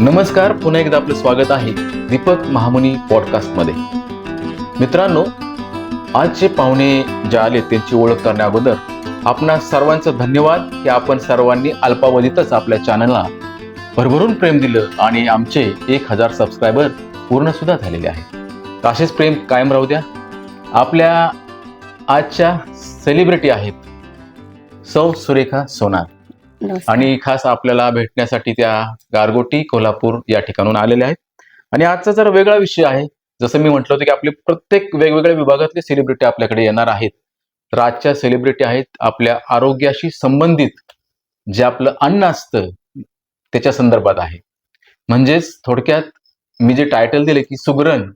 नमस्कार पुन्हा एकदा आपलं स्वागत आहे दीपक महामुनी पॉडकास्टमध्ये. मित्रांनो आजचे पाहुणे जे आले त्यांची ओळख करण्या अगोदर आपणा सर्वांचं धन्यवाद की आपण सर्वांनी अल्पावधीतच आपल्या चॅनलला भरभरून प्रेम दिलं आणि आमचे एक हजार सबस्क्रायबर पूर्णसुद्धा झालेले आहेत. असेच प्रेम कायम राहू द्या. आपल्या आजच्या सेलिब्रिटी आहेत सौ सुरेखा सोनार. आणि खास आपल्याला भेटण्यासाठी त्या गारगोटी कोल्हापूर या ठिकाणून आलेल्या आहेत. आणि आजचा जरा वेगळा विषय आहे जसं मी म्हटलं होतं की आपले प्रत्येक वेगवेगळ्या विभागातले सेलिब्रिटी आपल्याकडे येणार आहेत. तर आजच्या सेलिब्रिटी आहेत आपल्या आरोग्याशी संबंधित जे आपलं अन्न असतं त्याच्या संदर्भात आहे. म्हणजेच थोडक्यात मी जे टायटल दिले की सुगरण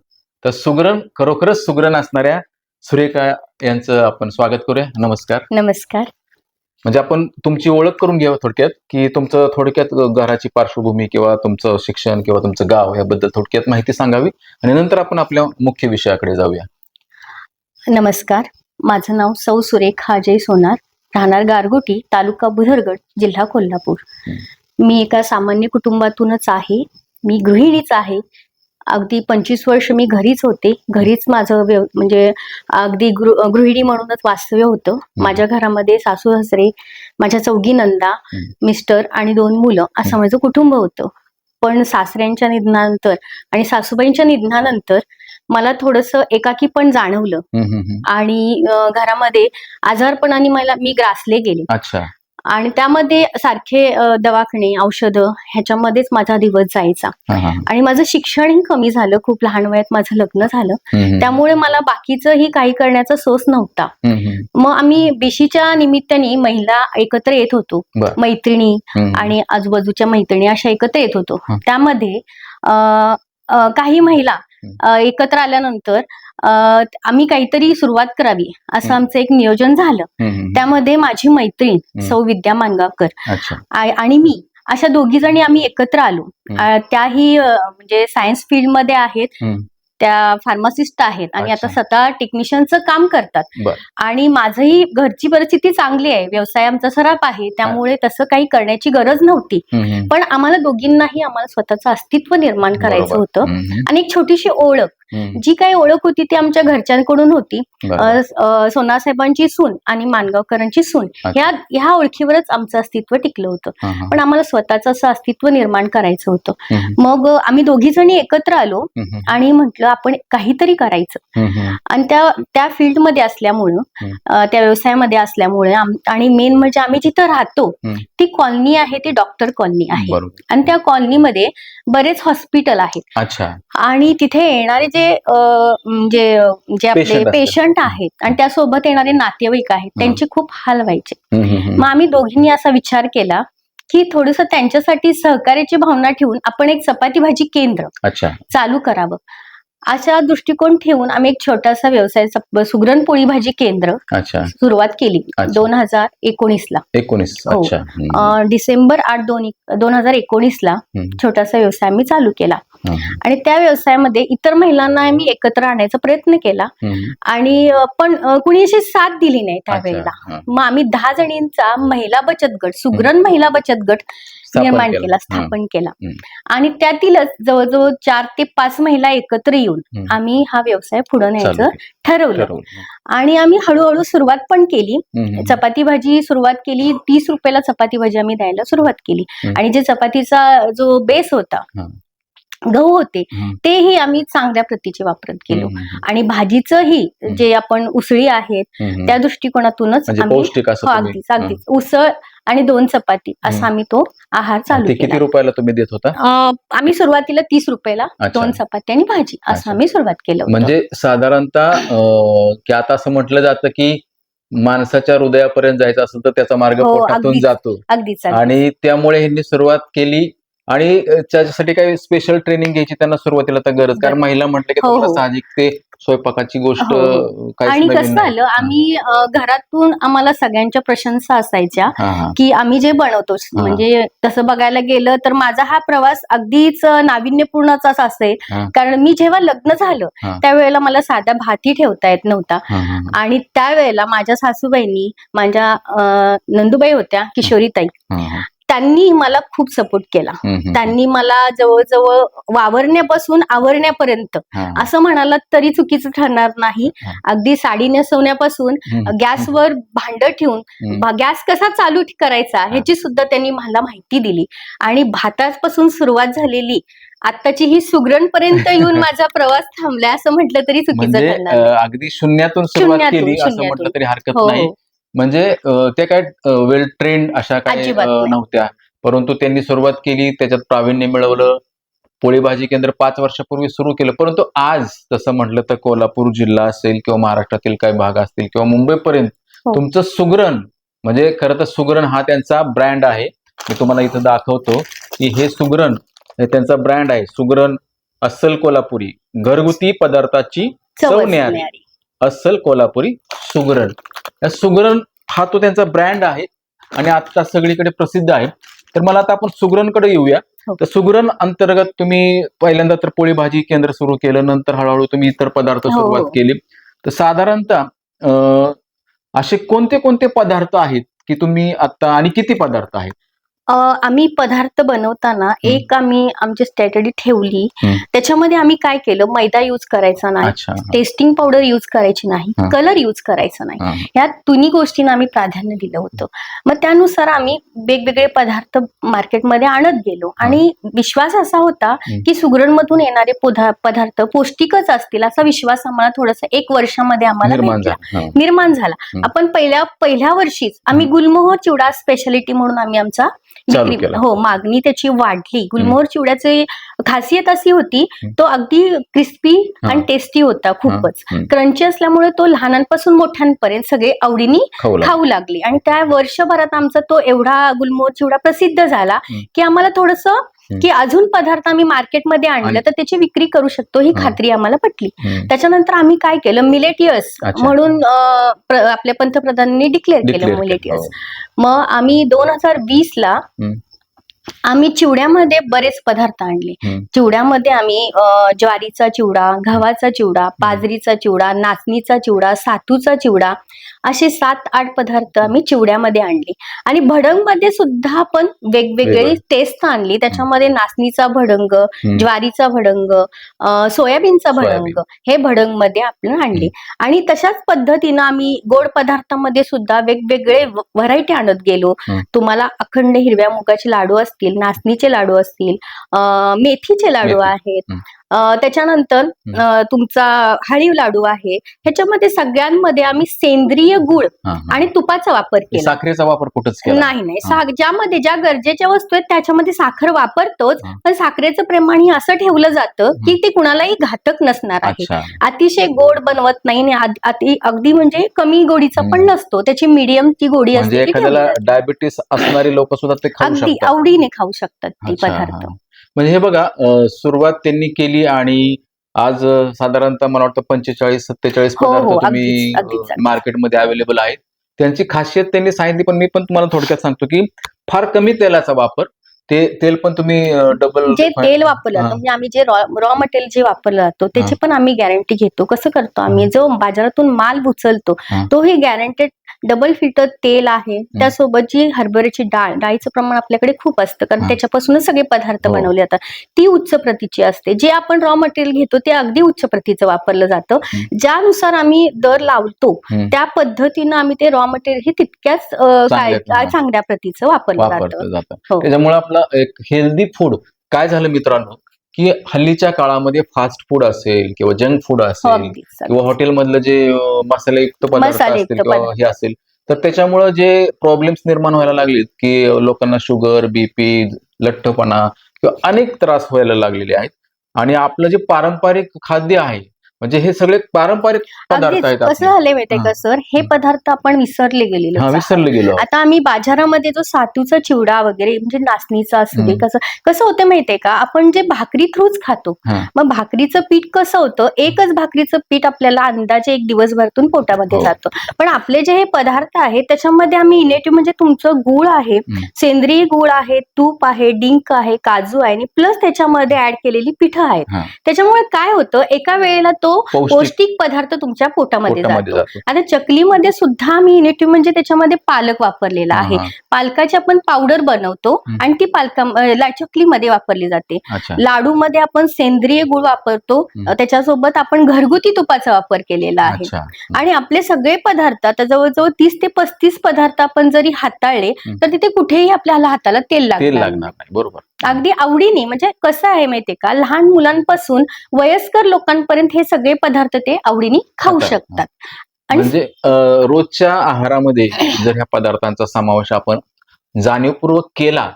तर सुगरण खरोखरच सुगरण असणाऱ्या सुरेखा यांचं आपण स्वागत करूया. नमस्कार. नमस्कार. म्हणजे आपण तुमची ओळख करून घ्यावं थोडक्यात की तुमचं थोडक्यात घराची पार्श्वभूमी किंवा तुमचं शिक्षण किंवा तुमचं गाव याबद्दल थोडक्यात माहिती सांगावी आणि नंतर आपण आपल्या मुख्य विषयाकडे जाऊया. नमस्कार. माझं नाव सौ सुरेखा अजय सोनार राहणार गारगोटी तालुका बुधरगड जिल्हा कोल्हापूर. मी एका सामान्य कुटुंबातूनच आहे. मी गृहिणीच आहे. अगदी पंचवीस वर्ष मी घरीच होते. घरीच माझं व्यव म्हणजे अगदी गृ गृहिणी म्हणूनच वास्तव्य होतं. माझ्या घरामध्ये सासू सासरे माझ्या चौघी नंदा मिस्टर आणि दोन मुलं असं. माझं कुटुंब होतं. पण सासऱ्यांच्या निधनानंतर आणि सासूबाईंच्या निधनानंतर मला थोडंसं एकाकी पण जाणवलं. आणि घरामध्ये आजारपणाने मला मी ग्रासले गेले. अच्छा. आणि त्यामध्ये सारखे दवाखाने औषधं ह्याच्यामध्येच माझा दिवस जायचा. आणि माझं शिक्षणही कमी झालं खूप लहान वयात माझं लग्न झालं. त्यामुळे मला बाकीचंही काही करण्याचा सोस नव्हता. मग आम्ही बीशीच्या निमित्ताने महिला एकत्र येत होतो. मैत्रिणी. आणि आजूबाजूच्या मैत्रिणी अशा एकत्र येत होतो. त्यामध्ये काही महिला एकत्र आल्यानंतर आम्ही काहीतरी सुरुवात करावी असं. आमचं एक नियोजन झालं. त्यामध्ये माझी मैत्रीण. सौ विद्या मानगावकर आणि मी अशा दोघी जणी आम्ही एकत्र आलो त्याही म्हणजे सायन्स फील्डमध्ये आहेत. त्या फार्मासिस्ट आहेत आणि आता. स्वतः टेक्निशियनचं काम करतात. आणि माझंही घरची परिस्थिती चांगली आहे व्यवसाय आमचा सराफ आहे त्यामुळे तसं काही करण्याची गरज नव्हती. पण आम्हाला दोघींनाही आम्हाला स्वतःचं अस्तित्व निर्माण करायचं. होतं. आणि एक छोटीशी ओळख. जी काही ओळख होती ती आमच्या घरच्यांकडून होती. सोनासाहेबांची सून आणि मानगावकरांची सून. ह्या ह्या ओळखीवरच आमचं अस्तित्व टिकलं होतं. पण आम्हाला स्वतःचं असं अस्तित्व निर्माण करायचं होतं मग आम्ही दोघी जणी एकत्र आलो आणि म्हटलं आपण काहीतरी करायचं. आणि त्या त्या फील्डमध्ये असल्यामुळं त्या व्यवसायामध्ये असल्यामुळे आणि मेन म्हणजे आम्ही जिथं राहतो. ती कॉलनी आहे ती डॉक्टर कॉलनी आहे आणि त्या कॉलनीमध्ये बरेच हॉस्पिटल आहेत. अच्छा. आणि तिथे येणारे जे म्हणजे जे आपले. पेशंट आहेत आणि त्यासोबत येणारे नातेवाईक आहेत त्यांचे खूप हाल व्हायचे. मग आम्ही दोघींनी असा विचार केला की थोडस त्यांच्यासाठी सहकार्याची भावना ठेवून आपण एक चपाती भाजी केंद्र चालू करावं. अशा दृष्टिकोन ठेवून आम्ही एक छोटासा व्यवसाय सुगरण पोळी भाजी केंद्र सुरुवात केली. दोन हजार एकोणीस ला एकोणीस हो. अं, डिसेंबर आठ दोन दोन हजार एकोणीस ला. छोटासा व्यवसाय आम्ही चालू केला आणि त्या व्यवसायामध्ये इतर महिलांना आम्ही एकत्र आणण्याचा प्रयत्न केला. आणि पण कुणी अशी साथ दिली नाही त्यावेळेला. मग आम्ही दहा जणींचा महिला बचत गट सुगरण महिला बचत गट निर्माण केलं. स्थापन केला. आणि त्यातीलच जवळजवळ चार ते पाच महिला एकत्र येऊन. आम्ही हा व्यवसाय पुढे न्यायचं. ठरवलं. आणि आम्ही हळूहळू सुरुवात पण केली चपाती भाजी सुरुवात केली तीस रुपयाला चपाती भाजी आम्ही द्यायला सुरुवात केली. आणि जे चपातीचा जो बेस होता. गहू होते. तेही आम्ही चांगल्या प्रतीचे वापरत गेलो आणि भाजीचंही. जे आपण उसळी आहेत. त्या दृष्टिकोनातूनच म्हणजे आम्ही हो, अगदीच अगदीच उसळ आणि दोन चपाती असा. आम्ही तो आहार. चालू ते किती केला रुपयाला तुम्ही देत होता अं, आम्ही सुरुवातीला तीस रुपयाला अच्छा. दोन चपाती आणि भाजी असं अच्छा. आम्ही सुरुवात केलं होतं. म्हणजे साधारणतः अं, की आता असं म्हटलं जातं की माणसाच्या हृदयापर्यंत जायचं असेल तर त्याचा मार्ग हो, पोटातून अगदीच. जातो अगदीच अगदीच. आणि त्यामुळे ह्यांनी सुरुवात केली आणि त्याच्यासाठी काही स्पेशल ट्रेनिंग घ्यायची त्यांना सुरुवातीला तर गरज कारण. महिला म्हटलं की हो, तुम्हाला हो. साहजिक ते स्वयंपाकाची गोष्ट हो, आणि कसं. झालं आम्ही घरातून आम्हाला सगळ्यांच्या प्रशंसा असायच्या हा, हा. की आम्ही जे बनवतो हा. म्हणजे तसं बघायला गेलं तर माझा हा प्रवास अगदीच नाविन्यपूर्णचाच असेल हा. कारण मी जेव्हा लग्न झालं हा. त्यावेळेला मला साधा भातही ठेवता येत नव्हता हा, हा, आणि त्यावेळेला माझ्या सासूबाईंनी माझ्या नंदुबाई होत्या किशोरीताई हा, हा. त्यांनी मला खूप सपोर्ट केला. त्यांनी मला जवळजवळ वावरण्यापासून आवरण्यापर्यंत. असं म्हणाला तरी चुकीचं ठरणार नाही. अगदी साडी नेसवण्यापासून. गॅसवर भांड ठेवून गॅस कसा चालू करायचा ह्याची सुद्धा त्यांनी मला माहिती दिली आणि भातापासून सुरुवात झालेली आत्ताची ही सुगरण पर्यंत येऊन माझा प्रवास थांबलाय असं म्हटलं तरी चुकीचं म्हणजे ठरणार अगदी शून्यातून सुरुवात केली असं. म्हटलं तरी हरकत हो नाही म्हणजे अं, ते काय वेल ट्रेंड अशा काही अजिबात अं, नाही. नव्हत्या परंतु त्यांनी सुरुवात केली त्याच्यात प्रावीण्य मिळवलं पोळी भाजी केंद्र पाच वर्षापूर्वी सुरू केलं परंतु आज तसं म्हटलं तर कोल्हापूर जिल्हा असेल किंवा महाराष्ट्रातील काही भाग असतील किंवा मुंबईपर्यंत हो. तुमचं सुगरण म्हणजे खरं तर सुगरण हा त्यांचा ब्रँड आहे मी तुम्हाला इथं दाखवतो की हे सुगरण हे त्यांचा ब्रँड आहे सुगरण अस्सल कोल्हापुरी घरगुती पदार्थाची चव न्यारी. न्यारी. अस्सल कोल्हापुरी सुगरण सुगरण हा तो त्यांचा ब्रँड आहे आणि आता सगळीकडे प्रसिद्ध आहे तर मला आता आपण सुगरणकडे येऊया हो. तर सुगरण अंतर्गत तुम्ही पहिल्यांदा तर पोळी भाजी केंद्र सुरू केलं नंतर हळूहळू तुम्ही इतर पदार्थ हो, सुरुवात हो. केली तर साधारणतः असे कोणते कोणते पदार्थ आहेत की तुम्ही आता आणि किती पदार्थ आहेत आम्ही पदार्थ बनवताना एक आम्ही आमची स्ट्रॅटेजी ठेवली. त्याच्यामध्ये आम्ही काय केलं मैदा यूज करायचा नाही टेस्टिंग पावडर यूज करायची नाही. कलर यूज करायचा नाही हा. ह्या तिन्ही गोष्टींना आम्ही प्राधान्य दिलं होतं मग त्यानुसार आम्ही वेगवेगळे पदार्थ मार्केटमध्ये आणत गेलो आणि विश्वास असा होता. की सुगरणमधून येणारे पदा- पदार्थ पौष्टिकच असतील असा विश्वास आम्हाला थोडासा एक वर्षामध्ये आम्हाला निर्माण भेटला. झालं. निर्माण झाला. आपण पहिल्या पहिल्या वर्षीच आम्ही गुलमोहर चिवडा स्पेशालिटी म्हणून आम्ही आमचा विक्री- केला. हो मागणी त्याची वाढली गुलमोहर चिवड्याची खासियत अशी होती. तो अगदी क्रिस्पी हा. आणि टेस्टी होता खूपच हम्म. क्रंची असल्यामुळे तो लहानांपासून मोठ्यांपर्यंत सगळे आवडीने खाऊ लागलं. खाऊ लागले आणि त्या वर्षभरात आमचा तो एवढा गुलमोहर चिवडा प्रसिद्ध झाला. की आम्हाला थोडस की अजून पदार्थ आम्ही मार्केटमध्ये आणलं आणि- तर त्याची विक्री करू शकतो ही. खात्री आम्हाला पटली. त्याच्यानंतर आम्ही काय केलं मिलेटियस. म्हणून आपल्या पंतप्रधानांनी डिक्लेअर केलं. मिलेटियस हो. मग आम्ही दोन हजार वीस ला. आम्ही चिवड्यामध्ये बरेच पदार्थ आणले. चिवड्यामध्ये आम्ही ज्वारीचा चिवडा गव्हाचा चिवडा बाजरीचा चिवडा नाचणीचा चिवडा सातूचा चिवडा असे सात आठ पदार्थ आम्ही चिवड्यामध्ये आणले आणि भडंगमध्ये सुद्धा आपण वेगवेगळी वेगळं. टेस्ट आणली त्याच्यामध्ये नाचणीचा भडंग. ज्वारीचा भडंग सोयाबीनचा सोयाबीन. भडंग हे भडंगमध्ये आपण आणले आणि तशाच पद्धतीनं आम्ही गोड पदार्थामध्ये सुद्धा वेगवेगळे व्हरायटी आणत गेलो. तुम्हाला अखंड हिरव्या मुगाचे लाडू असतील नाचणीचे लाडू असतील अं, मेथीचे लाडू. आहेत त्याच्यानंतर तुमचा हळीव लाडू आहे. ह्याच्यामध्ये सगळ्यांमध्ये आम्ही सेंद्रिय गुळ. आणि तुपाचा वापर केला. साखरेचा वापर कुठंच नाही नाही. ज्यामध्ये ज्या गरजेच्या वस्तू आहेत त्याच्यामध्ये साखर वापरतोच. पण साखरेचं प्रमाण हे असं ठेवलं जातं की ते कुणालाही घातक नसणार आहे. अतिशय गोड बनवत नाही अगदी म्हणजे कमी गोडीचा पण. नसतो. त्याची मीडियम ती गोडी म्हणजे असते. डायबिटीस असणारे लोक सुद्धा अगदी आवडीने खाऊ शकतात ते पदार्थ. म्हणजे हे बघा सुरुवात त्यांनी केली आणि आज साधारणतः मला वाटतं पंचेचाळीस सत्तेचाळीस हो, पदार्थ हो, तुम्ही अं, अगदीच. मार्केटमध्ये अवेलेबल आहेत. त्यांची खासियत त्यांनी सांगितली पण मी पण तुम्हाला थोडक्यात सांगतो की फार कमी तेलाचा वापर. ते तेल पण तुम्ही डबल जे तेल वापरलं म्हणजे आम्ही जे रॉ मटेरियल जे वापरलं जातो त्याची पण आम्ही गॅरंटी घेतो. कसं करतो आम्ही? जो बाजारातून माल उचलतो हा. तो हे गॅरंटेड डबल फिल्टर तेल आहे त्यासोबत जी हरभऱ्याची डाळ डाळीचं प्रमाण आपल्याकडे खूप असतं कारण. त्याच्यापासूनच सगळे पदार्थ हो. बनवले जातात ती उच्च प्रतीची असते जे आपण रॉ मटेरियल घेतो ते अगदी उच्च प्रतीचं वापरलं जातं. ज्यानुसार आम्ही दर लावतो. त्या पद्धतीनं आम्ही ते रॉ मटेरियल हे तितक्याच चांगल्या- प्रतीचं वापरलं जातं वापरलं जातं हो. त्याच्यामुळे आपलं एक हेल्दी फूड काय झालं मित्रांनो की हल्लीच्या काळामध्ये फास्ट फूड असेल किंवा जंक फूड हो असेल किंवा हॉटेलमधलं जे मसालेयुक्त पदार्थ असतील किंवा. हे असेल तर त्याच्यामुळे जे प्रॉब्लेम्स निर्माण व्हायला लागलेत की लोकांना शुगर बीपी लठ्ठपणा किंवा अनेक त्रास व्हायला लागलेले आहेत आणि आपलं जे पारंपरिक खाद्य आहे म्हणजे हे सगळे पारंपरिक पदार्थ आहेत कसं. झालंय माहितीये. का सर हे. पदार्थ आपण विसरले गेलेलो हा. विसरले गेलो आता आम्ही बाजारामध्ये जो सातूचा चिवडा वगैरे म्हणजे नाचणीचा असू दे. कसं कसं होतं माहितीये का आपण जे भाकरी थ्रूच खातो. मग भाकरीचं पीठ कसं होतं एकच भाकरीचं पीठ आपल्याला अंदाजे एक दिवसभरातून पोटामध्ये हो. जातं पण आपले जे हे पदार्थ आहेत त्याच्यामध्ये आम्ही इनेटिव्ह म्हणजे तुमचं गुळ आहे. सेंद्रिय गुळ आहे तूप आहे डिंक आहे काजू आहे आणि प्लस त्याच्यामध्ये ऍड केलेली पिठं आहेत. त्याच्यामुळे काय होतं एका वेळेला तो पौष्टिक पौष्टिक पदार्थ तुमच्या पोटामध्ये जातो. आता चकलीमध्ये सुद्धा आम्ही इनिटिव्ह म्हणजे त्याच्यामध्ये पालक वापरलेला आहे. पालकाची आपण पावडर बनवतो. आणि ती पालका चकलीमध्ये वापरली जाते. अच्छा. लाडू मध्ये आपण सेंद्रिय गुळ वापरतो. त्याच्यासोबत आपण घरगुती तुपाचा वापर केलेला आहे. आणि आपले सगळे पदार्थ आता जवळजवळ तीस ते पस्तीस पदार्थ आपण जरी हाताळले. तर तिथे कुठेही आपल्याला हाताला तेल लागणार. नाही. बरोबर. अगदी आवडीने म्हणजे कसं आहे माहितीये का? लहान मुलांपासून वयस्कर लोकांपर्यंत हे सगळे पदार्थ ते आवडीने खाऊ. शकतात. म्हणजे अं, रोजच्या आहारामध्ये जर ह्या पदार्थांचा समावेश आपण जाणीवपूर्वक केला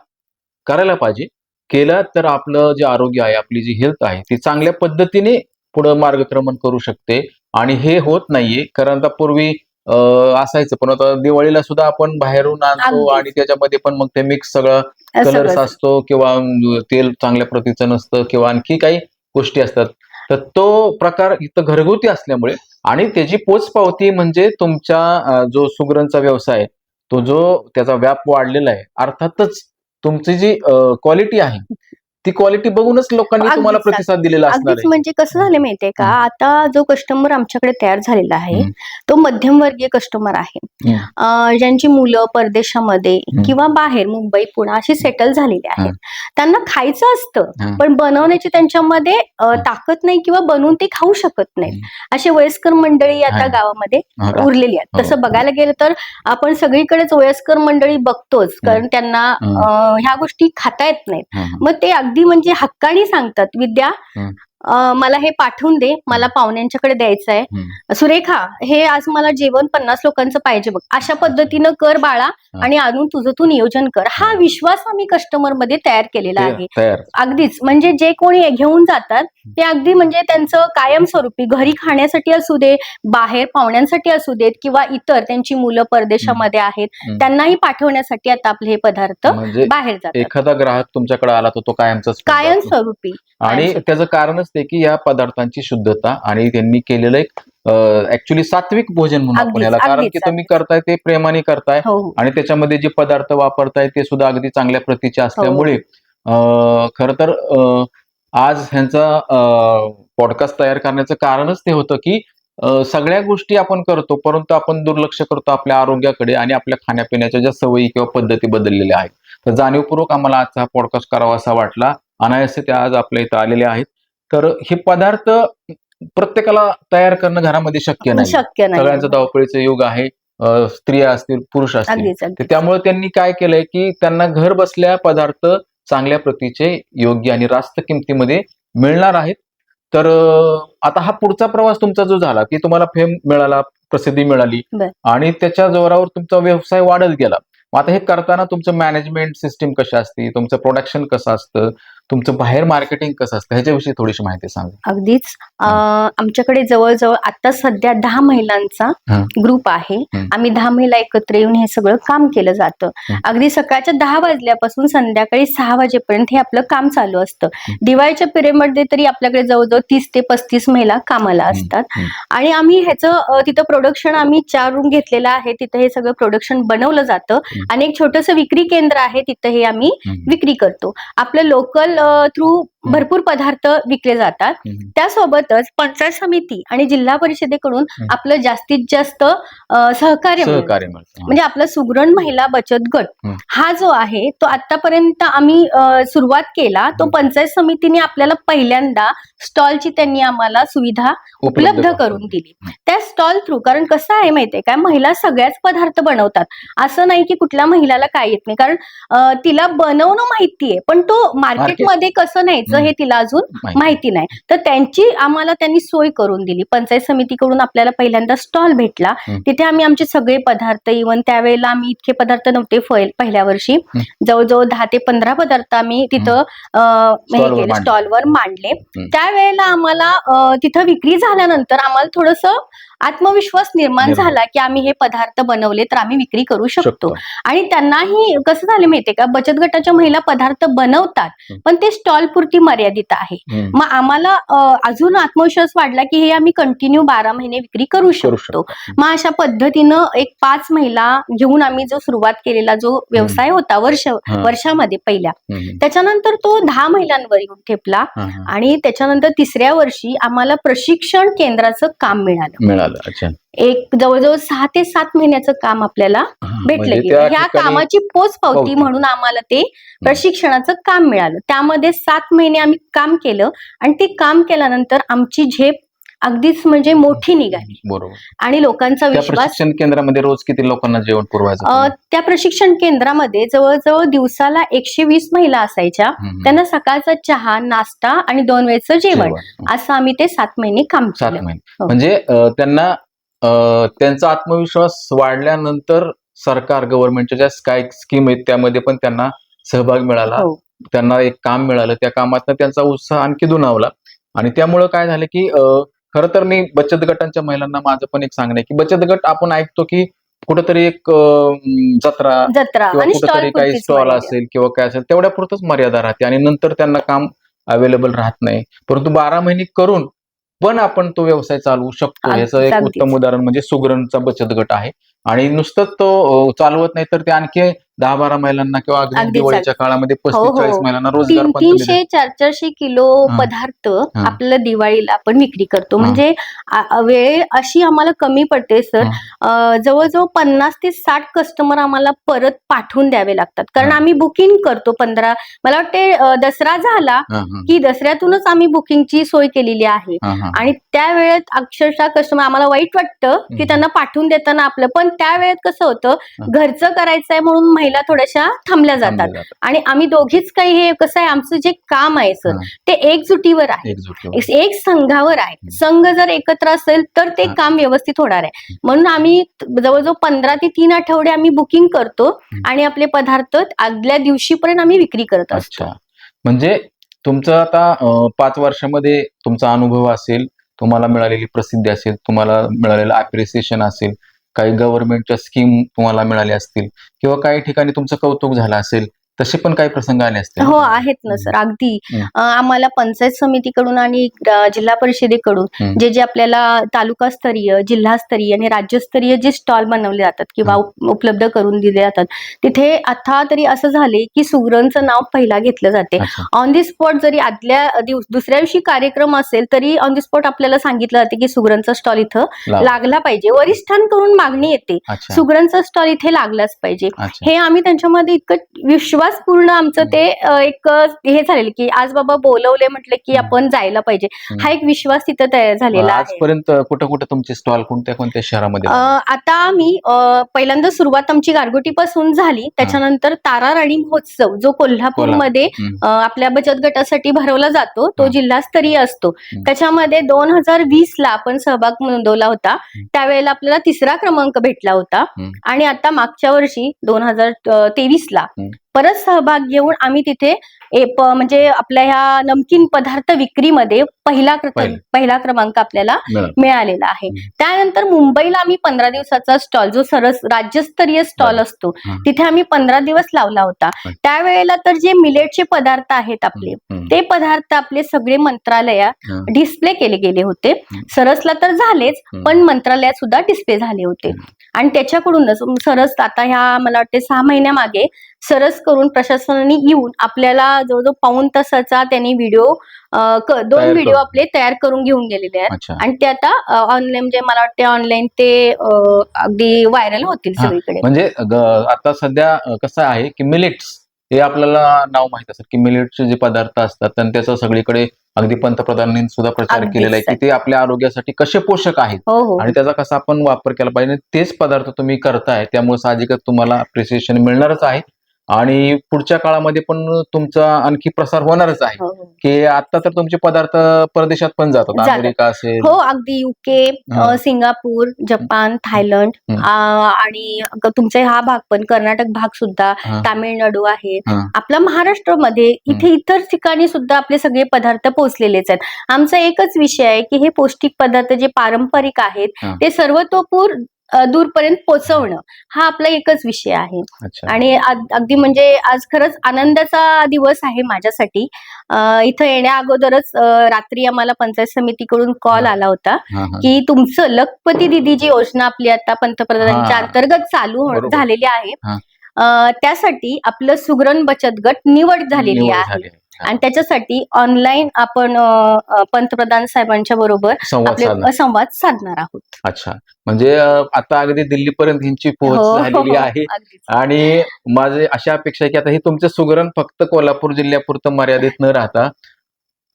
करायला पाहिजे. केला तर आपलं जे आरोग्य आहे आपली जी हेल्थ आहे ती चांगल्या पद्धतीने पुढे मार्गक्रमण करू शकते. आणि हे होत नाहीये कारण आता पूर्वी असायचं पण आता दिवाळीला सुद्धा आपण बाहेरून आणतो अगदीच. आणि त्याच्यामध्ये पण मग ते मिक्स सगळं कलर्स. असतो किंवा अं, तेल चांगल्या प्रतीचं नसतं किंवा आणखी काही गोष्टी असतात तर तो प्रकार इथं घरगुती असल्यामुळे आणि त्याची पोचपावती म्हणजे तुमच्या अं, जो सुगरणचा व्यवसाय आहे, तो जो त्याचा व्याप वाढलेला आहे अर्थातच तुमची जी क्वालिटी आहे ती क्वालिटी बघूनच लोकांनी तुम्हाला प्रतिसाद दिलेला असणार म्हणजे कसं झालं माहितीये का. आता जो कस्टमर आमच्याकडे तयार झालेला आहे. तो मध्यमवर्गीय कस्टमर आहे ज्यांची मुलं परदेशामध्ये. किंवा बाहेर मुंबई पुणे अशी सेटल झालेली आहेत. त्यांना खायचं असतं. पण बनवण्याची त्यांच्यामध्ये. ताकद नाही किंवा बनवून ते खाऊ शकत नाहीत. असे वयस्कर मंडळी आता. गावामध्ये हा, उरलेली आहेत हो. तसं बघायला गेलं तर आपण सगळीकडेच वयस्कर मंडळी बघतोच कारण त्यांना ह्या गोष्टी खाता येत नाहीत. मग ते अगदी म्हणजे हक्काने सांगतात विद्या मला हे पाठवून दे मला पाहुण्यांच्याकडे द्यायचं आहे. सुरेखा हे आज मला जेवण पन्नास लोकांचं पाहिजे बघ अशा पद्धतीनं कर बाळा. आणि आणून तुझं तू नियोजन कर हा. विश्वास आम्ही कस्टमरमध्ये तयार केलेला आहे अगदीच म्हणजे जे कोणी घेऊन जातात ते अगदी म्हणजे त्यांचं कायमस्वरूपी घरी खाण्यासाठी असू दे बाहेर पाहुण्यांसाठी असू देत किंवा इतर त्यांची मुलं परदेशामध्ये आहेत. त्यांनाही पाठवण्यासाठी आता आपले हे पदार्थ म्हणजे बाहेर जातात एखादा ग्राहक तुमच्याकडे आला तर तो जातो. कायमस्वरूपी आणि. त्याचं कारणच ते की या पदार्थांची शुद्धता आणि त्यांनी केलेलं एक ऍक्च्युली सात्विक भोजन म्हणून आपण याला. कारण की तुम्ही करताय ते प्रेमाने करताय हो हो. आणि त्याच्यामध्ये जे पदार्थ वापरताय ते सुद्धा अगदी चांगल्या प्रतीचे हो. असल्यामुळे खर तर आज ह्यांचा पॉडकास्ट तयार करण्याचं कारणच ते होतं की सगळ्या गोष्टी आपण करतो परंतु आपण दुर्लक्ष करतो आपल्या आरोग्याकडे आणि आपल्या खाण्यापिण्याच्या ज्या सवयी किंवा पद्धती बदललेल्या आहेत. तर जाणीवपूर्वक आम्हाला आजचा हा पॉडकास्ट करावा असा वाटला. अनायासे ते आज आपल्या इथं आलेले आहेत. तर हे पदार्थ प्रत्येकाला तयार करणं घरामध्ये शक्य नाही. शक्य नाही. सगळ्यांचं धावपळीचं युग आहे. स्त्रिया असतील पुरुष असतील. त्यामुळे त्यांनी काय केलंय की त्यांना घर बसल्या पदार्थ चांगल्या प्रतीचे योग्य आणि रास्त किमतीमध्ये मिळणार आहेत. तर आता हा पुढचा प्रवास तुमचा जो झाला की तुम्हाला फेम मिळाला प्रसिद्धी मिळाली. आणि त्याच्या जोरावर तुमचा व्यवसाय वाढत गेला. मग आता हे करताना तुमचं मॅनेजमेंट सिस्टीम कशी असते? तुमचं प्रोडक्शन कसं असतं? तुमचं बाहेर मार्केटिंग कसं असतं ह्याच्याविषयी थोडीशी माहिती सांगा अगदीच आमच्याकडे जवळजवळ आता सध्या दहा महिलांचा. ग्रुप आहे. आम्ही दहा महिला एकत्र येऊन हे सगळं काम केलं जातं. अगदी सकाळच्या दहा वाजल्यापासून संध्याकाळी सहा वाजेपर्यंत हे आपलं काम चालू असतं. दिवाळीच्या पिरियडमध्ये तरी आपल्याकडे जवळजवळ तीस ते पस्तीस महिला कामाला असतात. आणि आम्ही ह्याचं तिथं प्रोडक्शन आम्ही चार रूम घेतलेला आहे तिथं हे सगळं प्रोडक्शन बनवलं जातं. आणि एक छोटंसं विक्री केंद्र आहे तिथं हे आम्ही. विक्री करतो आपलं लोकल थ्रू. भरपूर पदार्थ विकले जातात. त्यासोबतच पंचायत समिती आणि जिल्हा परिषदेकडून. आपलं जास्तीत जास्त सहकार्य म्हणजे आपला सुगरण महिला बचत गट हं. जो आहे तो आतापर्यंत आम्ही सुरुवात केला तो. पंचायत समितीने आपल्याला पहिल्यांदा स्टॉलची त्यांनी आम्हाला सुविधा उपलब्ध करून दिली त्या स्टॉल थ्रू कारण कसं आहे माहितीये काय महिला सगळ्याच पदार्थ बनवतात असं नाही की कुठल्या महिलाला काय येत नाही कारण तिला बनवणं माहितीये पण तो मार्केटमध्ये कसं न्यायचं हं. हे तिला अजून माहिती. नाही तर त्यांची आम्हाला त्यांनी सोय करून दिली पंचायत समितीकडून आपल्याला पहिल्यांदा स्टॉल भेटला हं. तिथे आम्ही आमचे सगळे पदार्थ इवन त्यावेळेला आम्ही इतके पदार्थ नव्हते पहिल्या वर्षी हं. जवळजवळ दहा ते पंधरा पदार्थ आम्ही तिथं स्टॉलवर मांडले. स्टॉलवर मांडले हं. त्यावेळेला आम्हाला तिथं विक्री झाल्यानंतर आम्हाला थोडस आत्मविश्वास निर्माण. झाला की आम्ही हे पदार्थ बनवले तर आम्ही विक्री करू शकतो आणि त्यांनाही कसं झालं माहितीये का बचत गटाच्या महिला पदार्थ बनवतात. पण ते स्टॉल पुरती मर्यादित आहे. मग आम्हाला अजून आत्मविश्वास वाढला की हे आम्ही कंटिन्यू बारा महिने विक्री करू शकतो मग अशा पद्धतीनं एक पाच महिला घेऊन आम्ही जो सुरुवात केलेला जो व्यवसाय होता वर्ष. वर्षामध्ये पहिल्या. त्याच्यानंतर तो दहा महिलांवर येऊन ठेपला. आणि त्याच्यानंतर तिसऱ्या वर्षी आम्हाला प्रशिक्षण केंद्राचं काम मिळालं अच्छा. एक जवळजवळ सहा ते सात महिन्याचं काम आपल्याला भेटलं म्हणजे की त्या ह्या कामाची पोच पावती पावती. म्हणून आम्हाला ते प्रशिक्षणाचं काम मिळालं. त्यामध्ये सात महिने आम्ही काम केलं आणि ते काम केल्यानंतर आमची झेप अगदीच म्हणजे मोठी निघाली बरोबर आणि लोकांचा त्या विश्वास प्रशिक्षण केंद्रामध्ये रोज किती लोकांना जेवण पुरवायचं अ? त्या प्रशिक्षण केंद्रामध्ये जवळजवळ दिवसाला एकशे वीस महिला असायच्या हम्म. त्यांना सकाळचा चहा नाश्ता आणि दोन वेळचं जेवण जेवण. असं आम्ही ते सात महिने काम सात केलं महिने हो. म्हणजे अ, त्यांना अ, त्यांचा आत्मविश्वास वाढल्यानंतर सरकार गव्हर्नमेंटच्या ज्या स्काय स्कीम आहेत त्यामध्ये पण त्यांना सहभाग मिळाला हो. त्यांना एक काम मिळालं त्या कामात त्यांचा उत्साह आणखी दुणावला आणि त्यामुळं काय झालं की अ, खरं तर मी बचत गटांच्या महिलांना माझं पण एक सांगणं आहे की बचत गट आपण ऐकतो की कुठंतरी एक जत्रा जत्रा किंवा आणि कुठेतरी काही स्टॉल असेल किंवा काय असेल तेवढ्या पुरतच मर्यादा राहते आणि नंतर त्यांना काम अवेलेबल राहत नाही. परंतु बारा महिने करून पण आपण तो व्यवसाय चालवू शकतो. याचं एक. उत्तम उदाहरण म्हणजे सुगरणचा बचत गट आहे. आणि नुसतंच तो चालवत नाही तर ते आणखी दहा बारा महिलांना किंवा अगदी अगदीच, दिवाळीच्या काळामध्ये पस्तीस हो, हो. चाळीस महिलांना रोजगार तीन तीनशे चार चारशे किलो. पदार्थ. आपल्याला दिवाळीला आपण विक्री करतो. म्हणजे वेळ अशी आम्हाला कमी पडते सर जवळजवळ पन्नास ते साठ कस्टमर आम्हाला परत पाठवून द्यावे लागतात कारण. आम्ही बुकिंग करतो पंधरा मला वाटते दसरा झाला की दसऱ्यातूनच आम्ही बुकिंगची सोय केलेली आहे. आणि त्या वेळेत अक्षरशः कस्टमर आम्हाला वाईट वाटतं की. त्यांना पाठवून देताना आपलं पण त्या वेळेत कसं होतं घरचं करायचंय म्हणून महिला थोड्याशा थांबल्या जातात. आणि आम्ही दोघीच काही हे कसं आहे आमचं जे काम आहे सर हा. ते एकजुटीवर आहे. एकजूट. एक संघावर आहे. संघ जर एकत्र असेल तर ते हा. काम व्यवस्थित होणार आहे. म्हणून आम्ही जवळजवळ पंधरा ते तीन आठवडे आम्ही बुकिंग करतो आणि आपले पदार्थ आदल्या दिवशीपर्यंत आम्ही विक्री करत असतो. अच्छा. म्हणजे तुमचं आता अं, पाच वर्षामध्ये तुमचा अनुभव असेल तुम्हाला मिळालेली प्रसिद्धी असेल तुम्हाला मिळालेलं अप्रिसिएशन असेल काही गव्हर्नमेंटच्या स्कीम तुम्हाला मिळाल्या असतील किंवा काही ठिकाणी तुमचं कौतुक झालं असेल तसे पण काही प्रसंग आले असतील? हो आहेत ना सर. अगदी. आम्हाला पंचायत समितीकडून आणि जिल्हा परिषदेकडून. जे जे आपल्याला तालुकास्तरीय जिल्हास्तरीय आणि राज्यस्तरीय जे स्टॉल बनवले जातात किंवा उप- उपलब्ध करून दिले जातात तिथे आता तरी असं झाले की सुगरणचं नाव पहिला घेतलं जाते. ऑन दी स्पॉट जरी आदल्या दिवस दुसऱ्या दिवशी कार्यक्रम असेल तरी ऑन दी स्पॉट आपल्याला सांगितलं जाते की सुगरणचा स्टॉल इथं. लागला पाहिजे. वरिष्ठांकडून मागणी येते. सुगरणचा स्टॉल इथे लागलाच पाहिजे. हे आम्ही त्यांच्यामध्ये इतकं विश्वासपूर्ण आमचं ते एक हे झालेलं की आज बाबा बोलवले म्हटलं की. आपण जायला पाहिजे. हा एक विश्वास तिथं तयार झालेला आजपर्यंत कुठं कुठं तुमचे स्टॉल कोणत्या कोणत्या शहरामध्ये आता आम्ही पहिल्यांदा सुरुवात आमची गारगोटी पासून झाली त्याच्यानंतर तारा राणी महोत्सव जो कोल्हापूरमध्ये आपल्या बचत गटासाठी भरवला जातो तो. जिल्हास्तरीय असतो. त्याच्यामध्ये दोन हजार वीस ला आपण सहभाग नोंदवला होता त्यावेळेला आपल्याला तिसरा क्रमांक भेटला होता. आणि आता मागच्या वर्षी दोन हजार तेवीस ला. परत सहभाग घेऊन आम्ही तिथे म्हणजे आपल्या ह्या नमकीन पदार्थ विक्रीमध्ये पहिला पहिला. क्रमांक आपल्याला मिळालं. मिळालेला आहे. त्यानंतर मुंबईला आम्ही पंधरा दिवसाचा स्टॉल जो सरस राज्यस्तरीय स्टॉल. असतो. तिथे आम्ही पंधरा दिवस लावला होता. त्यावेळेला तर जे मिलेटचे पदार्थ आहेत आपले. ते पदार्थ आपले सगळे मंत्रालया हा. डिस्प्ले केले गेले होते. सरसला तर झालेच. पण मंत्रालयात सुद्धा डिस्प्ले झाले होते. आणि त्याच्याकडूनच सरस आता ह्या मला वाटते सहा महिन्यामागे सरस करून प्रशासनाने येऊन आपल्याला जवळजवळ पाऊन तासाचा त्यांनी व्हिडिओ दोन व्हिडिओ. आपले तयार करून घेऊन गेलेले आहेत. आणि ते आता ऑनलाईन म्हणजे मला वाटते ऑनलाईन ते अगदी व्हायरल होतील. सगळीकडे. म्हणजे आता सध्या कसं आहे की मिलेट्स हे आपल्याला नाव माहीत असेल की मिलेटचे जे पदार्थ असतात आणि त्याचा सगळीकडे अगदी पंतप्रधानांनी सुद्धा प्रचार केलेला आहे की ते आपल्या आरोग्यासाठी कसे पोषक आहेत हो हो. आणि त्याचा कसा आपण वापर केला पाहिजे तेच पदार्थ तुम्ही करताय त्यामुळे साहजिकच तुम्हाला अप्रिसिएशन मिळणारच आहे. आणि पुढच्या काळामध्ये पण तुमचा आणखी प्रसार होणारच आहे हो, हो. की आता तर तुमचे पदार्थ परदेशात पण जातात. अमेरिका असेल हो अगदी युके. सिंगापूर जपान थायलंड आणि तुमचा हा भाग पण कर्नाटक भाग सुद्धा. तामिळनाडू आहे. आपला महाराष्ट्रामध्ये इथे इतर ठिकाणी सुद्धा आपले सगळे पदार्थ पोहोचलेलेच आहेत आमचा एकच विषय आहे की हे पौष्टिक पदार्थ जे पारंपरिक आहेत. ते सर्वतोपूर दूरपर्यंत पोहोचवणं हा आपला एकच विषय आहे आणि अग- अगदी म्हणजे आज खरंच आनंदाचा दिवस आहे माझ्यासाठी इथं येण्या अगोदरच रात्री आम्हाला पंचायत समितीकडून कॉल. आला होता. की तुमचं लखपती दिदी जी योजना आपली आता पंतप्रधानांच्या. अंतर्गत चालू. झालेली आहे त्यासाठी आपलं सुगरण बचत गट निवड झालेली आहे. आणि त्याच्यासाठी ऑनलाईन आपण पंतप्रधान साहेबांच्या बरोबर संवाद आपले साधला संवाद साधणार आहोत अच्छा म्हणजे आता अगदी दिल्लीपर्यंत ह्यांची हो, पोहोच हो, झालेली हो. आहे अगदीच. आणि माझे अशा अपेक्षा आहे की आता हे तुमचं सुगरण फक्त कोल्हापूर जिल्ह्यापुरतं मर्यादित न राहता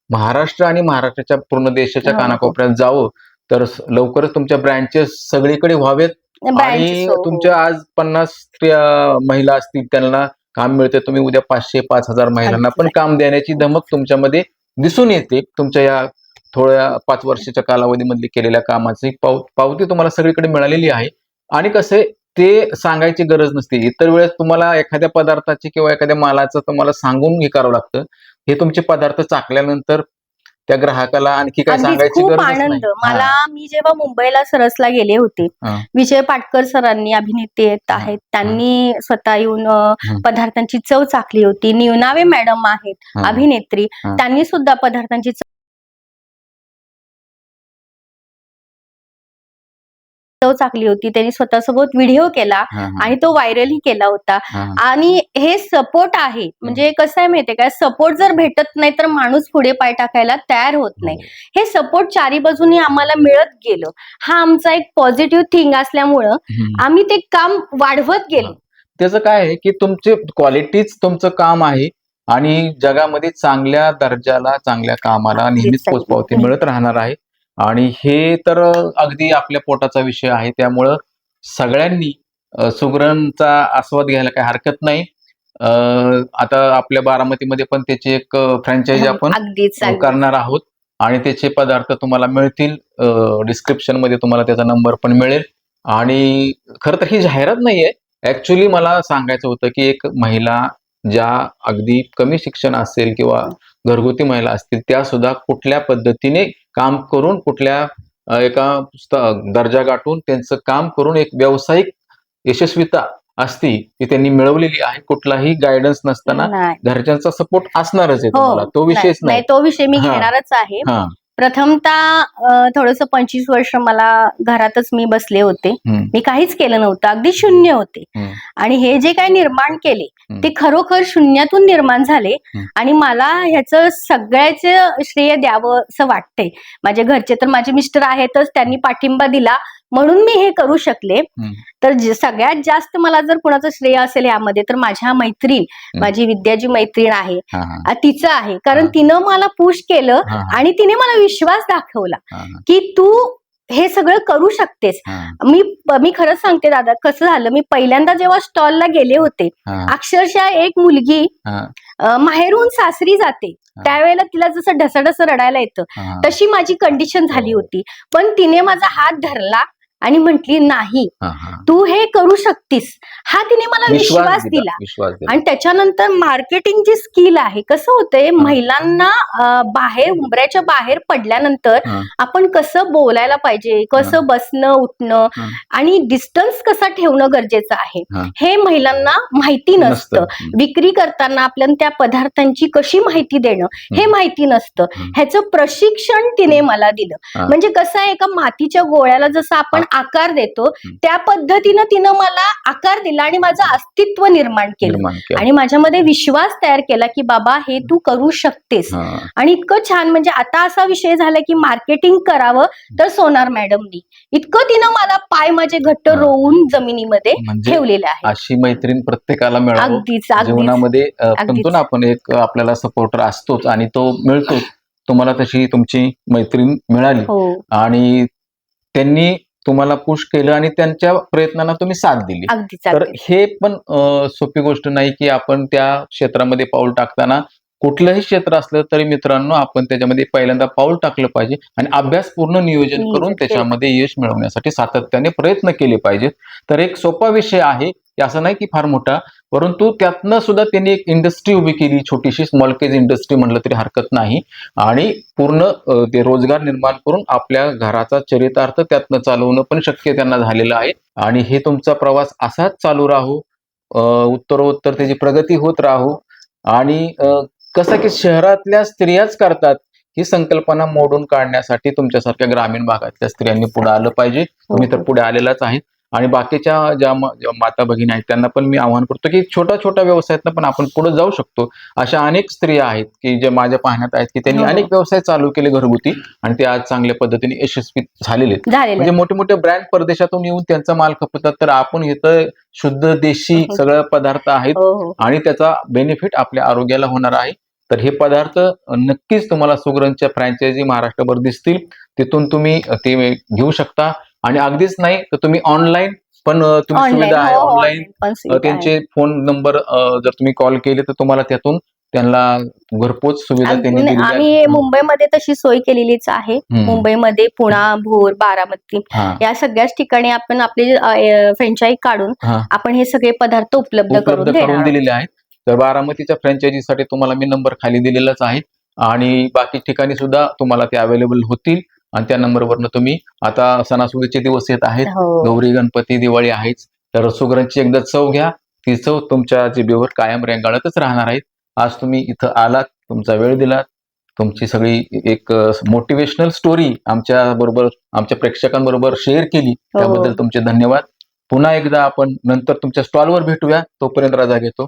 महाराष्ट्र आणि महाराष्ट्राच्या पूर्ण देशाच्या हो, हो. कानाकोपऱ्यात जावं तर लवकरच तुमच्या ब्रँचेस सगळीकडे व्हावेत आणि हो, हो. तुमच्या आज पन्नास महिला असतील त्यांना काम मिळते तुम्ही उद्या पाचशे पाच हजार महिलांना पण काम देण्याची धमक तुमच्यामध्ये दिसून येते. तुमच्या या थोड्या पाच वर्षाच्या कालावधीमधली केलेल्या कामाची पाव पावती तुम्हाला सगळीकडे मिळालेली आहे. आणि कसं ते सांगायची गरज नसते. इतर वेळेस तुम्हाला एखाद्या पदार्थाची किंवा एखाद्या मालाचं तुम्हाला सांगून हे करावं लागतं. हे तुमचे पदार्थ चाकल्यानंतर त्या ग्राहकाला आणखी काय सांगायची खूप आनंद मला मी जेव्हा मुंबईला सरसला गेले होते. विजय पाटकर सरांनी अभिनेते आहेत आहेत त्यांनी स्वतः येऊन. पदार्थांची चव चाकली होती निवनावे मॅडम आहेत. अभिनेत्री. त्यांनी सुद्धा पदार्थांची चव चव चाकली होती. त्यांनी स्वतःसोबत व्हिडिओ केला हा, हा, आणि तो व्हायरलही केला होता. हा. आणि हे सपोर्ट आहे. म्हणजे कसं आहे माहितीये का? सपोर्ट जर भेटत नाही तर माणूस पुढे पाय टाकायला तयार होत नाही. हे. सपोर्ट चारी बाजूनी आम्हाला मिळत गेलं. हा आमचा एक पॉझिटिव्ह थिंग असल्यामुळं. आम्ही ते काम वाढवत गेलो. त्याचं काय आहे की तुमचे क्वालिटीच तुमचं काम आहे आणि जगामध्ये चांगल्या दर्जाला चांगल्या कामाला नेहमीच. पोचपावती मिळत राहणार आहे. आणि हे तर अगदी आपल्या पोटाचा विषय आहे. त्यामुळं सगळ्यांनी सुगरणचा आस्वाद घ्यायला काही हरकत नाही. आता आपल्या बारामतीमध्ये पण त्याची एक फ्रँचायझी आपण अगदीच अगदीच. करणार आहोत. आणि त्याचे पदार्थ तुम्हाला मिळतील. डिस्क्रिप्शनमध्ये तुम्हाला त्याचा नंबर पण मिळेल. आणि खरं तर ही जाहिरात नाहीये. ऍक्च्युली मला सांगायचं होतं की एक महिला ज्या अगदी कमी शिक्षण असेल किंवा घरगुती महिला असतील त्या सुद्धा कुठल्या पद्धतीने काम करून कुठल्या एका दर्जा गाठून त्यांचं काम करून एक व्यावसायिक यशस्वीता असती ती त्यांनी मिळवलेली आहे. कुठलाही गायडन्स नसताना. घरच्यांचा सपोर्ट असणारच आहे हो. तुम्हाला. तो विषयच नाही तो विषय मी. घेणारच आहे. हा. प्रथमतः थोडस पंचवीस वर्ष मला घरातच मी बसले होते मी काहीच केलं नव्हतं अगदी शून्य होते. आणि हे जे काही निर्माण केले. ते खरोखर शून्यातून निर्माण झाले. आणि मला ह्याचं सगळ्याच श्रेय द्यावं असं वाटतंय माझे घरचे तर माझे मिस्टर आहेतच त्यांनी पाठिंबा दिला म्हणून मी हे करू शकले. तर सगळ्यात जास्त मला जर कुणाचं श्रेय असेल यामध्ये तर माझ्या मैत्रीण माझी विद्याजी मैत्रीण आहे. तिचं आहे. कारण. तिनं मला पुश केलं आणि तिने मला विश्वास दाखवला की तू हे सगळं करू शकतेस. मी मी खरंच सांगते दादा कसं झालं? मी पहिल्यांदा जेव्हा स्टॉलला गेले होते अक्षरशः एक मुलगी माहेरून सासरी जाते. त्यावेळेला तिला जसं ढसढस रडायला येतं तशी माझी कंडिशन झाली. होती. पण तिने माझा हात धरला आणि म्हटली नाही. तू हे करू शकतीस हा तिने मला विश्वास दिला आणि त्याच्यानंतर मार्केटिंग जी स्किल आहे कसं होतंय महिलांना बाहेर उंबऱ्याच्या बाहेर पडल्यानंतर. आपण कसं बोलायला पाहिजे कसं बसणं उठणं. आणि डिस्टन्स कसा ठेवणं गरजेचं आहे हा. महिलांना माहिती नसतं विक्री करताना आपल्याला त्या पदार्थांची कशी माहिती देणं हे माहिती नसतं. ह्याचं प्रशिक्षण तिने मला दिलं. म्हणजे कसं आहे एका मातीच्या गोळ्याला जसं आपण आकार देतो त्या पद्धतीनं तिनं मला आकार दिला आणि माझं अस्तित्व निर्माण केलं. आणि माझ्यामध्ये विश्वास तयार केला की बाबा हे तू करू शकतेस. आणि इतकं छान म्हणजे आता असा विषय झाला की मार्केटिंग करावं तर सोनार मॅडमनी. इतकं तिनं मला पाय माझे घट्ट. रोवून जमिनीमध्ये म्हणजे ठेवलेले आहे अशी मैत्रीण प्रत्येकाला अगदीच जीवनामध्ये. म्हणतो ना आपण एक आपल्याला सपोर्टर असतोच आणि तो मिळतो तुम्हाला तशी तुमची मैत्रीण मिळाली. हो. आणि त्यांनी तुम्हाला पुश केलं आणि त्यांच्या प्रयत्नांना तुम्ही साथ दिली तर. हे पण सोपी गोष्ट नाही की आपण त्या क्षेत्रामध्ये पाऊल टाकताना कुठलंही क्षेत्र असलं तरी मित्रांनो आपण त्याच्यामध्ये पहिल्यांदा पाऊल टाकलं पाहिजे आणि अभ्यासपूर्ण नियोजन नियोजन करून. त्याच्यामध्ये यश मिळवण्यासाठी सातत्याने प्रयत्न केले पाहिजेत. तर एक सोपा विषय आहे असं नाही की फार मोठा परंतु त्यातनं सुद्धा त्यांनी एक इंडस्ट्री उभी केली छोटीशी स्मॉल केज इंडस्ट्री म्हटलं तरी हरकत नाही. आणि पूर्ण ते रोजगार निर्माण करून आपल्या घराचा चरितार्थ त्यातनं चालवणं पण शक्य त्यांना झालेलं आहे. आणि हे तुमचा प्रवास असाच चालू राहू उत्तरोत्तर त्याची प्रगती होत राहू. आणि कसं की शहरातल्या स्त्रियाच करतात ही संकल्पना मोडून काढण्यासाठी तुमच्यासारख्या ग्रामीण भागातल्या स्त्रियांनी पुढे आलं पाहिजे. तुम्ही तर पुढे आलेलाच आहेत आणि बाकीच्या ज्या माता भगिनी आहेत त्यांना पण मी आवाहन करतो की छोट्या छोट्या व्यवसायातनं पण आपण पुढे जाऊ शकतो. अशा अनेक स्त्रिया आहेत की ज्या माझ्या पाहण्यात आहेत की त्यांनी हो. अनेक व्यवसाय चालू केले घरगुती आणि ते आज चांगल्या पद्धतीने यशस्वी झालेले आहेत. म्हणजे आहे. मोठे मोठे ब्रँड परदेशातून येऊन त्यांचा माल खपवतात तर आपण इथं शुद्ध देशी हो. सगळं पदार्थ आहेत हो हो. आणि त्याचा बेनिफिट आपल्या आरोग्याला होणार आहे. तर हे पदार्थ नक्कीच तुम्हाला सुगरणच्या फ्रँचायझी महाराष्ट्रभर दिसतील तिथून तुम्ही ते घेऊ शकता आणि अगदीच नाही तर तुम्ही ऑनलाईन पण तुम्ही सुविधा आहे हो, हो, ऑनलाईन सुविधा आहे. त्यांचे फोन नंबर जर तुम्ही कॉल केले तर तुम्हाला त्यातून त्यांना घरपोच सुविधा त्यांनी आम्ही मुंबईमध्ये तशी सोय केलेलीच आहे. मुंबईमध्ये पुणा भोर बारामती हा या सगळ्याच ठिकाणी आपण आपले फ्रँचाईज काढून हा. आपण हे सगळे पदार्थ उपलब्ध करून. दिलेले आहेत तर बारामतीच्या फ्रँचायझीसाठी तुम्हाला मी नंबर खाली दिलेलाच आहे. आणि बाकी ठिकाणी सुद्धा तुम्हाला ते अवेलेबल होतील. आणि त्या नंबरवरनं तुम्ही आता सणासुदीचे दिवस येत आहेत. हो. गौरी गणपती दिवाळी आहेच. तर सुगरणची एकदा चव घ्या. ती चव तुमच्या जिभेवर कायम रेंगाळतच राहणार आहेत. आज तुम्ही इथं आलात तुमचा वेळ दिलात. तुमची सगळी एक मोटिवेशनल स्टोरी आमच्या बरोबर आमच्या प्रेक्षकांबरोबर शेअर केली. त्याबद्दल तुमचे धन्यवाद. पुन्हा एकदा आपण नंतर तुमच्या स्टॉलवर भेटूया. तोपर्यंत रजा घेतो.